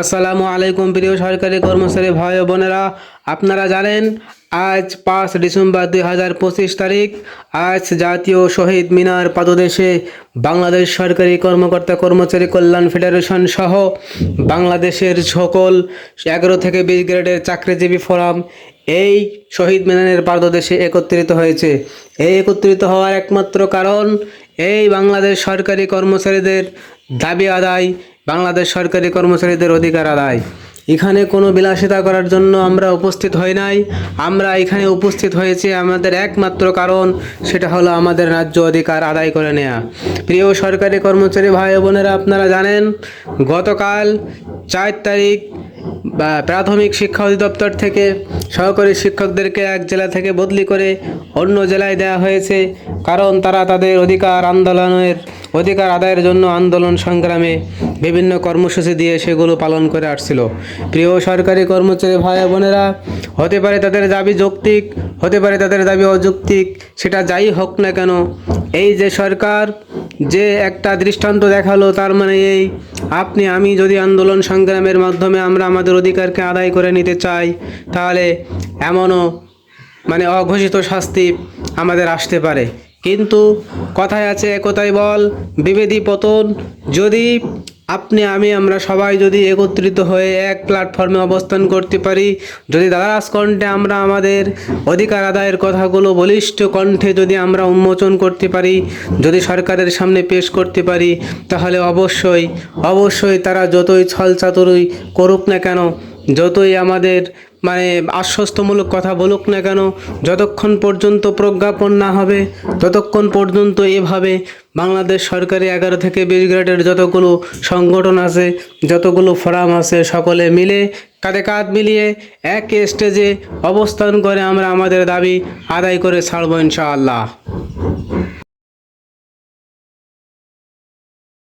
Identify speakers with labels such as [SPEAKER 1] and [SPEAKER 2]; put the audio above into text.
[SPEAKER 1] আসসালামু আলাইকুম প্রিয় সরকারি কর্মচারী ভাই বোনেরা। আপনারা জানেন, আজ পাঁচ ডিসেম্বর দুই হাজার পঁচিশ তারিখ, আজ জাতীয় শহীদ মিনার পাদদেশে বাংলাদেশ সরকারি কর্মকর্তা কর্মচারী কল্যাণ ফেডারেশন সহ বাংলাদেশের সকল এগারো থেকে বিশ গ্রেডের চাকরিজীবী ফোরাম এই শহীদ মিনারের পাদদেশে একত্রিত হয়েছে। এই একত্রিত হওয়ার একমাত্র কারণ, এই বাংলাদেশ সরকারি কর্মচারীদের দাবি আদায়, বাংলাদেশ সরকারি কর্মচারীদের অধিকার আদায়। এখানে কোনো বিলাসিতা করার জন্য আমরা উপস্থিত হই নাই। আমরা এখানে উপস্থিত হয়েছি আমাদের একমাত্র কারণ, সেটা হলো আমাদের ন্যায্য অধিকার আদায় করে নেওয়া প্রিয় সরকারি কর্মচারী ভাই বোনেরা, আপনারা জানেন, গতকাল চার তারিখ, বা প্রাথমিক শিক্ষা অধিদপ্তর থেকে সহকারী শিক্ষকদেরকে এক জেলা থেকে বদলি করে অন্য জেলায় দেওয়া হয়েছে, কারণ তারা তাদের অধিকার আন্দোলনের অধিকার আদায়ের জন্য আন্দোলন সংগ্রামে বিভিন্ন কর্মসূচি দিয়ে সেগুলো পালন করে আসছিল। প্রিয় সরকারি কর্মচারী ভাই বোনেরা, হতে পারে তাদের দাবি যৌক্তিক, হতে পারে তাদের দাবি অযৌক্তিক, সেটা যাই হোক না কেন, এই যে সরকার যে একটা দৃষ্টান্ত দেখাল তার মানে এই, আপনি, আমি যদি আন্দোলন সংগ্রামের মাধ্যমে আমরা আমাদের অধিকারকে আদায় করে নিতে চাই, তাহলে এমনও মানে অঘোষিত শাস্তি আমাদের আসতে পারে। কিন্তু কথায় আছে একতাই বল, বিভেদী পতন। যদি আপনি, আমি, আমরা সবাই যদি একত্রিত হয়ে এক প্ল্যাটফর্মে অবস্থান করতে পারি, যদি দাদারাজ কণ্ঠে আমরা আমাদের অধিকার আদায়ের কথাগুলো বলিষ্ঠ কণ্ঠে যদি আমরা উন্মোচন করতে পারি, যদি সরকারের সামনে পেশ করতে পারি, তাহলে অবশ্যই অবশ্যই তারা যতই ছলচাতুরই করুক না কেন যতই আমাদের মানে আশ্বস্তমূলক কথা বলুক না কেন, যতক্ষণ পর্যন্ত প্রজ্ঞাপন না হবে, ততক্ষণ পর্যন্ত এভাবে বাংলাদেশ সরকারি এগারো থেকে বিশ গ্রেডের যতগুলো সংগঠন আছে, যতগুলো ফোরাম আছে, সকলে মিলে কাঁধে কাঁধ মিলিয়ে এক স্টেজে অবস্থান করে আমরা আমাদের দাবি আদায় করে ছাড়বো ইনশাআল্লাহ।